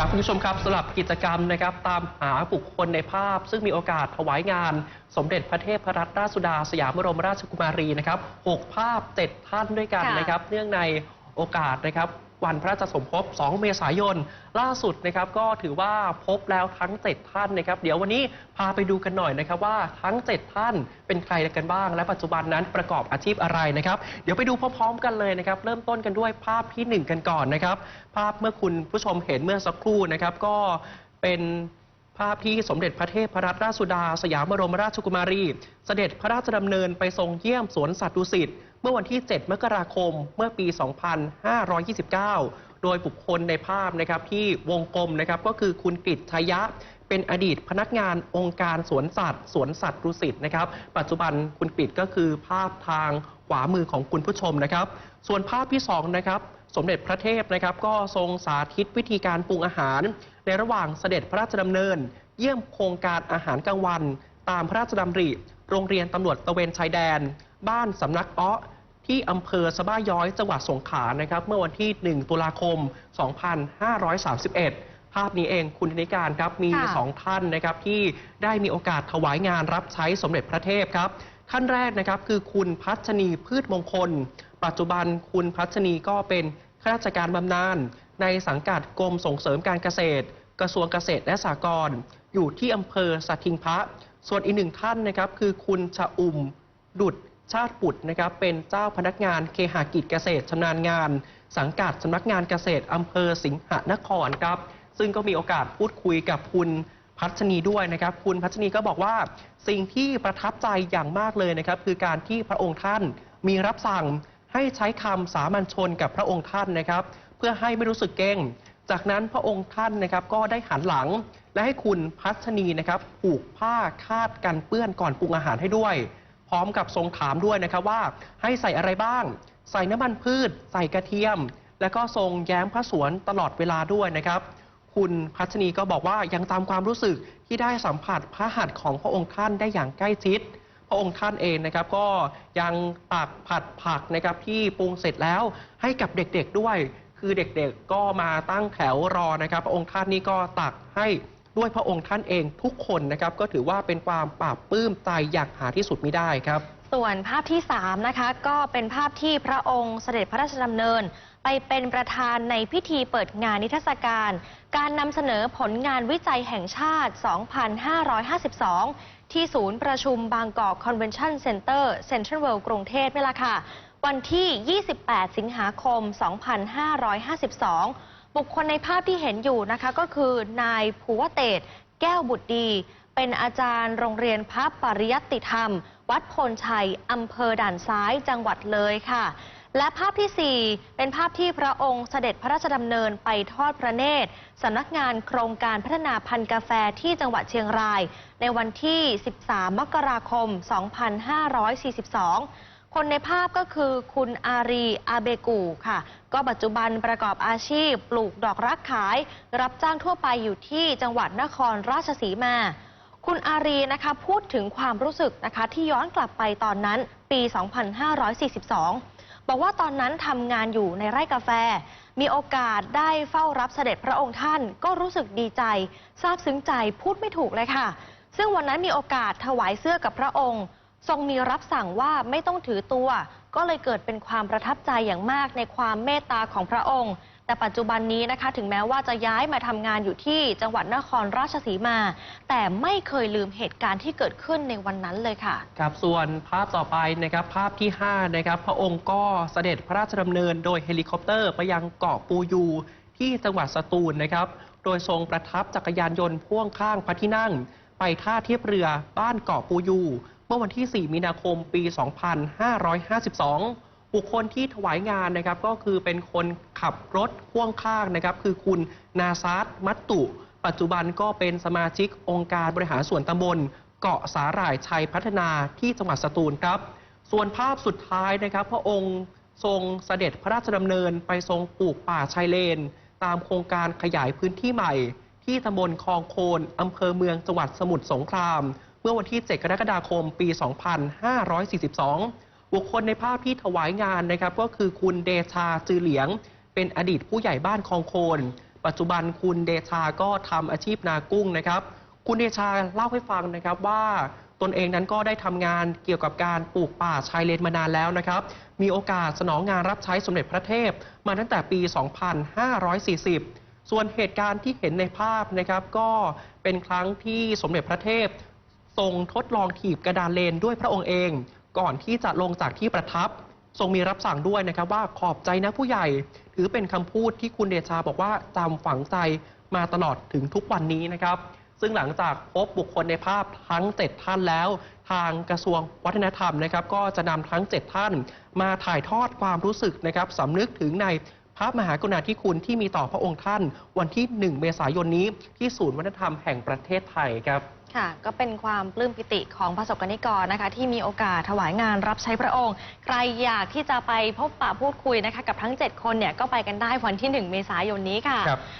ครับคุณผู้ชมครับสำหรับกิจกรรมนะครับตามหาบุคคลในภาพ ซึ่งมีโอกาสถวายงาน สมเด็จพระเทพรัตนราชสุดาสยามบรมราชกุมารีนะครับหกภาพ 7 ท่านด้วยกันค่ะนะครับ เนื่องในโอกาสนะครับ วันพระราชสมภพ 2 เมษายน ล่าสุดนะครับก็ถือว่าพบแล้วทั้ง 7 ท่านนะครับ เดี๋ยววันนี้พาไปดูกันหน่อยนะครับว่าทั้ง 7 ท่านเป็นใครกันบ้าง และปัจจุบันนั้นประกอบอาชีพอะไรนะครับ เดี๋ยวไปดูพร้อมๆกันเลยนะครับ เริ่มต้นกันด้วยภาพทีหนึ่1 กันก่อนนะครับ ภาพเมื่อคุณผู้ชมเห็นเมื่อสักครู่นะครับ ก็เป็นภาพที่สมเด็จพระเทพรัตนราชสุดา สยามบรมราชกุมารี เสด็จพระราชดำเนินไปทรงเยี่ยมสวนสัตว์ดุสิต เมื่อวันที่ 7 มกราคม เมื่อปี 2529 โดยบุคคลในภาพนะครับที่วงกลมนะครับก็คือคุณกฤษชยะเป็นอดีตพนักงานองค์การสวนสัตว์ สวนสัตว์ดุสิตนะครับ ปัจจุบันคุณกฤษก็คือภาพทางขวามือของคุณผู้ชมนะครับ ส่วนภาพที่สองนะครับสมเด็จพระเทพนะครับ ก็ทรงสาธิตวิธีการปรุงอาหาร ในระหว่างเสด็จพระราชดำเนิน เยี่ยมโครงการอาหารกลางวัน ตามพระราชดำริ โรงเรียนตำรวจตระเวนชายแดน บ้านสำนักอ้อที่อำเภอสะบ้าย้อยจังหวัดสงขลานะครับ เมื่อวันที่ 1 ตุลาคม 2531 ภาพนี้เองคุณธนิการครับมี ค่ะสองท่านนะครับ ที่ได้มีโอกาสถวายงานรับใช้สมเด็จพระเทพครับท่านแรกนะครับคือคุณพัชนีพืชมงคล ปัจจุบันคุณพัชนีก็เป็นข้าราชการบำนาญในสังกัดกรมส่งเสริมการเกษตร กระทรวงเกษตรและสหกรณ์อยู่ที่อำเภอสัตทิงพระ ส่วนอีกหนึ่งท่านนะครับคือคุณชะอุ่มดุดชาติปุตนะครับเป็นเจ้าพนักงานเคหากิจเกษตรชำนาญงาน สังกัดสำนักงานเกษตรอำเภอสิงหนครครับ ซึ่งก็มีโอกาสพูดคุยกับคุณพัชนีด้วยนะครับ คุณพัชนีก็บอกว่าสิ่งที่ประทับใจอย่างมากเลยนะครับ คือการที่พระองค์ท่านมีรับสั่งให้ใช้คำสามัญชนกับพระองค์ท่านนะครับ เพื่อให้ไม่รู้สึกเก่ง จากนั้นพระองค์ท่านนะครับก็ได้หันหลัง และให้คุณพัชนีนะครับผูกผ้าคาดกันเปื้อนก่อนปรุงอาหารให้ด้วย พร้อมกับทรงถามด้วยนะครับว่าให้ใส่อะไรบ้าง ใส่น้ำมันพืช ใส่กระเทียม แล้วก็ทรงแย้มพระสวนตลอดเวลาด้วยนะครับคุณพัชนีก็บอกว่ายังตามความรู้สึกที่ได้สัมผัสพระหัตถ์ของพระองค์ท่านได้อย่างใกล้ชิด พระองค์ท่านเองนะครับก็ยังตักผัดผักนะครับที่ปรุงเสร็จแล้วให้กับเด็กๆด้วย คือเด็กๆก็มาตั้งแถวรอนะครับ พระองค์ท่านนี่ก็ตักให้ด้วยพระองค์ท่านเองทุกคนนะครับ ก็ถือว่าเป็นความปราบปลื้มใจอย่างหาที่สุดไมิได้ครับ ส่วนภาพที่ 3 นะคะ ก็เป็นภาพที่พระองค์เสด็จพระราชดำเนิน ไปเป็นประธานในพิธีเปิดงานนิทรรศการ การนำเสนอผลงานวิจัยแห่งชาติ 2552 ที่ศูนย์ประชุมบางกอกคอนเวนชั่นเซ็นเตอร์เซ็นทรัลเวิลด์กรุงเทพนี่แหละค่ะ วันที่ 28 สิงหาคม 2552 บุคคลในภาพที่เห็นอยู่นะคะก็คือนายภูวเตศแก้วบุตรดี เป็นอาจารย์โรงเรียนพระปริยัติธรรม วัดพลชัย อำเภอด่านซ้ายจังหวัดเลยค่ะ และภาพทีสี่4 เป็นภาพที่พระองค์เสด็จพระราชดำเนินไปทอดพระเนตรสำนักงานโครงการพัฒนาพันธุ์กาแฟที่จังหวัดเชียงราย ในวันที่ 13 มกราคม 2542 คนในภาพก็คือคุณอารีอาเบกูค่ะ ก็ปัจจุบันประกอบอาชีพ ปลูกดอกรักขาย รับจ้างทั่วไปอยู่ที่จังหวัดนครราชสีมา คุณอารีนะคะพูดถึงความรู้สึกนะคะที่ย้อนกลับไปตอนนั้นปี 2542 บอกว่าตอนนั้นทำงานอยู่ในไร่กาแฟ มีโอกาสได้เฝ้ารับเสด็จพระองค์ท่าน ก็รู้สึกดีใจซาบซึ้งใจพูดไม่ถูกเลยค่ะ ซึ่งวันนั้นมีโอกาสถวายเสื้อกับพระองค์ ทรงมีรับสั่งว่าไม่ต้องถือตัว ก็เลยเกิดเป็นความประทับใจอย่างมากในความเมตตาของพระองค์ แต่ปัจจุบันนี้นะคะ ถึงแม้ว่าจะย้ายมาทำงานอยู่ที่จังหวัดนครราชสีมา แต่ไม่เคยลืมเหตุการณ์ที่เกิดขึ้นในวันนั้นเลยค่ะ ครับส่วนภาพต่อไปนะครับภาพที่5นะครับพระองค์ก็เสด็จพระราชดำเนินโดยเฮลิคอปเตอร์ไปยังเกาะปูยูที่จังหวัดสตูลนะครับ โดยทรงประทับจักรยานยนต์พ่วงข้างพระที่นั่ง ไปท่าเทียบเรือบ้านเกาะปูยู เมื่อวันที่ 4 มีนาคมปี 2552 บุคคลที่ถวายงานนะครับก็คือเป็นคนขับรถพ่วงข้างนะครับ คือคุณนาซาร์มัตตุ ปัจจุบันก็เป็นสมาชิกองค์การบริหารส่วนตำบล เกาะสาหร่ายชัยพัฒนาที่จังหวัดสตูลครับ ส่วนภาพสุดท้ายนะครับ พระองค์ทรงเสด็จพระราชดำเนินไปทรงปลูกป่าชายเลน ตามโครงการขยายพื้นที่ใหม่ ที่ตำบลคลองโคนอำเภอเมืองจังหวัดสมุทรสงคราม มื่อวันที่ 7 กรกฎาคม ปี 2542 บุคคลในภาพที่ถวายงานนะครับ ก็คือคุณเดชาจือเหลียง เป็นอดีตผู้ใหญ่บ้านคลองโคน ปัจจุบันคุณเดชาก็ทำอาชีพนากุ้งนะครับ คุณเดชาเล่าให้ฟังนะครับว่าตนเองนั้นก็ได้ทำงานเกี่ยวกับการปลูกป่าชายเลนมานานแล้วนะครับ มีโอกาสสนองงานรับใช้สมเด็จพระเทพ มาตั้งแต่ปี 2540 ส่วนเหตุการณ์ที่เห็นในภาพนะครับ ก็เป็นครั้งที่สมเด็จพระเทพ ทรงทดลองถีบกระดานเลนด้วยพระองค์เอง ก่อนที่จะลงจากที่ประทับ ทรงมีรับสั่งด้วยนะครับว่าขอบใจนะผู้ใหญ่ ถือเป็นคำพูดที่คุณเดชาบอกว่าจำฝังใจมาตลอดถึงทุกวันนี้นะครับ ซึ่งหลังจากพบบุคคลในภาพทั้ง 7 ท่านแล้ว ทางกระทรวงวัฒนธรรมนะครับ ก็จะนำทั้ง 7 ท่าน มาถ่ายทอดความรู้สึกนะครับสำนึกถึงในพระมหากรุณาธิคุณที่มีต่อพระองค์ท่าน วันที่ 1 เมษายนนี้ที่ศูนย์วัฒนธรรมแห่งประเทศไทยครับ ค่ะก็เป็นความปลื้มปิติของประสบกนิกรนะคะ ที่มีโอกาสถวายงานรับใช้พระองค์ ใครอยากที่จะไปพบปะพูดคุยนะคะ กับทั้ง 7 คนเนี่ยก็ไปกันได้วันที่ 1 เมษายนนี้ค่ะ